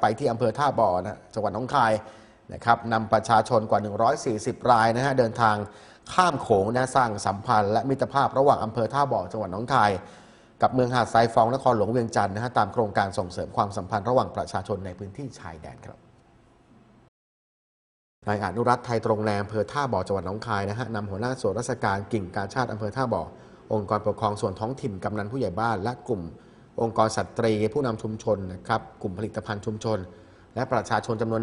ไปที่อำเภอท่าบ่อนะจังหวัดหนองคายนะครับนำประชาชนกว่า 140 รายนะฮะเดินทางข้ามโขงนะสร้างสัมพันธ์และมิตรภาพระหว่างอำเภอท่าบ่อจังหวัดหนองคาย กับเมืองหาดทรายฟองนครหลวงเวียงจันทร์นะฮะตามโครงการส่งเสริมความสัมพันธ์ระหว่างประชาชนในพื้นที่ชายแดนครับนายอนุรัตน์ไทยตรงแนอำเภอท่าบ่อจังหวัดหนองคายนะฮะนำหัวหน้าส่วนราชการกิ่งการชาติอำเภอท่าบ่อองค์กรปกครองส่วนท้องถิ่นกำนันผู้ใหญ่บ้านและกลุ่ม องค์กรสตรี ผู้นำชุมชนนะครับกลุ่มผลิตภัณฑ์ชุมชน และประชาชนจำนวน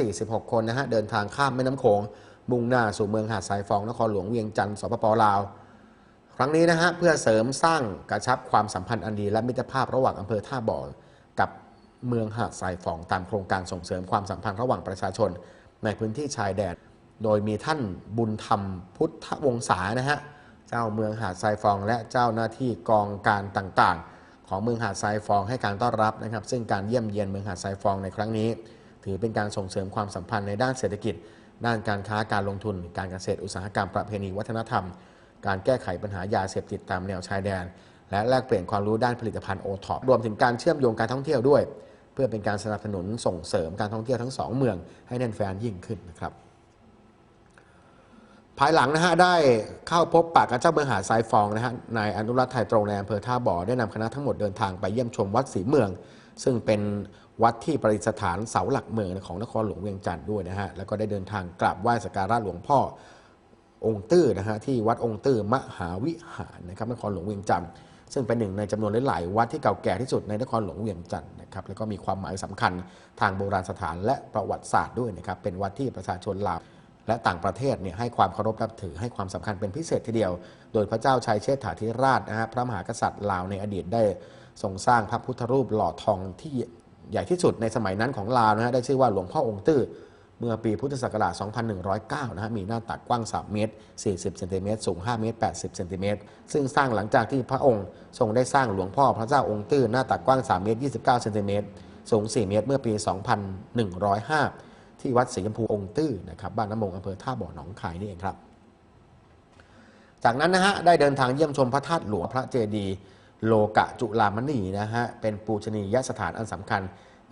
146 คนนะฮะเดินทางข้ามแม่น้ำโขงมุ่งหน้าสู่เมืองหาดทรายฟองนครหลวงเวียงจันทร์สปปลาว ครั้งนี้นะฮะเพื่อเสริมสร้างกระชับความสัมพันธ์อันดี และมิตรภาพระหว่างอำเภอท่าบ่อกับเมืองหาดทรายฟองตามโครงการส่งเสริมความสัมพันธ์ระหว่างประชาชน ในพื้นที่ชายแดน โดยมีท่านบุญธรรมพุทธวงศานะฮะเจ้าเมืองหาดทรายฟองและเจ้าหน้าที่กองการต่างๆ ของเมืองหาดทรายฟองให้การต้อนรับนะครับ ซึ่งการเยี่ยมเยียนเมืองหาดทรายฟองในครั้งนี้ ถือเป็นการส่งเสริมความสัมพันธ์ในด้านเศรษฐกิจ ด้านการค้าการลงทุน การเกษตรอุตสาหกรรมประเพณีวัฒนธรรม การแก้ไขปัญหายาเสพติดตามแนวชายแดน และแลกเปลี่ยนความรู้ด้านผลิตภัณฑ์โอท็อปรวมถึงการเชื่อมโยงการท่องเที่ยวด้วย เพื่อเป็นการสนับสนุนส่งเสริมการท่องเที่ยวทั้งสองเมืองให้แน่นแฟนยิ่งขึ้นนะครับ ภายหลังนะฮะได้เข้าพบปากกับเจ้าเมืองหาดทรายฟองนะฮะนายอนุรัตน์ไทยตรงในอำเภอท่าบ่อได้นำคณะทั้งหมดเดินทางไปเยี่ยมชมวัดศรีเมือง ซึ่งเป็นวัดที่ประดิษฐานเสาหลักเมืองของนครหลวงเวียงจันทร์ด้วยนะฮะแล้วก็ได้เดินทางกราบไหว้สักการะหลวงพ่อองค์ตื้อนะฮะที่วัดองค์ตื้อมหาวิหารนะครับนครหลวงเวียงจันทร์ซึ่งเป็นหนึ่งในจำนวนหลายๆวัดที่เก่าแก่ที่สุดในนครหลวงเวียงจันทร์นะครับแล้วก็มีความหมายสำคัญทางโบราณสถานและประวัติศาสตร์ด้วยนะครับเป็นวัดที่ประชาชนลาว และต่างประเทศเนี่ยให้ความเคารพนับถือให้ความสำคัญเป็นพิเศษทีเดียว โดยพระเจ้าชัยเชษฐาธิราชนะฮะพระมหากษัตริย์ลาวในอดีตได้ทรงสร้างพระพุทธรูปหล่อทองที่ใหญ่ที่สุดในสมัยนั้นของลาวนะฮะได้ชื่อว่าหลวงพ่อองค์ตื้อเมื่อปีพุทธศักราช 2109 นะฮะ มีหน้าตักกว้าง 3 เมตร 40 เซนติเมตร สูง 5 เมตร 80 เซนติเมตร ซึ่งสร้างหลังจากที่พระองค์ทรงได้สร้างหลวงพ่อพระเจ้าองค์ตื้อหน้าตักกว้าง 3 เมตร 29 เซนติเมตร สูง 4 เมตร เมื่อปี 2105 ที่วัดศรีชมพูองค์ตื้อนะครับบ้านน้ำมงอำเภอท่าบ่อหนองคายนี่เองครับ จากนั้นนะฮะได้เดินทางเยี่ยมชมพระธาตุหลวงพระเจดีย์โลกะจุลามณีนะฮะเป็นปูชนียสถานอันสำคัญ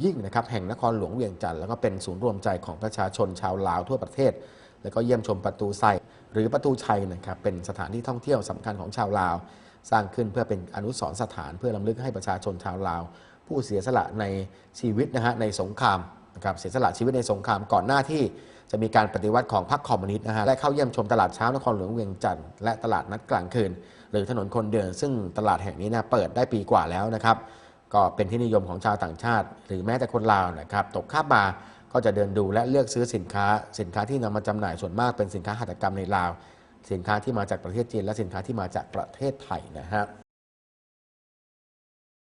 ยิ่งนะครับแห่งนครหลวงเวียงจันทร์แล้วก็เป็นศูนย์รวมใจของประชาชนชาวลาวทั่วประเทศ แล้วก็เยี่ยมชมประตูไซหรือประตูชัยนะครับเป็นสถานที่ท่องเที่ยวสำคัญของชาวลาว สร้างขึ้นเพื่อเป็นอนุสรณ์สถานเพื่อลำลึกให้ประชาชนชาวลาว ผู้เสียสละในชีวิตนะฮะในสงคราม นะครับเสียสละชีวิตในสงครามก่อนหน้าที่จะมีการปฏิวัติของพรรคคอมมิวนิสต์นะฮะและเข้าเยี่ยมชมตลาดเช้านครหลวงเวียงจันทร์และตลาดนัดกลางคืน หรือถนนคนเดิน ซึ่งตลาดแห่งนี้นะเปิดได้ปีกว่าแล้วนะครับก็เป็นที่นิยมของชาวต่างชาติ หรือแม้แต่คนลาวนะครับตกข้ามมาก็จะเดินดูและเลือกซื้อสินค้า สินค้าที่นำมาจำหน่ายส่วนมากเป็นสินค้าหัตถกรรมในลาว สินค้าที่มาจากประเทศจีน และสินค้าที่มาจากประเทศไทยนะฮะ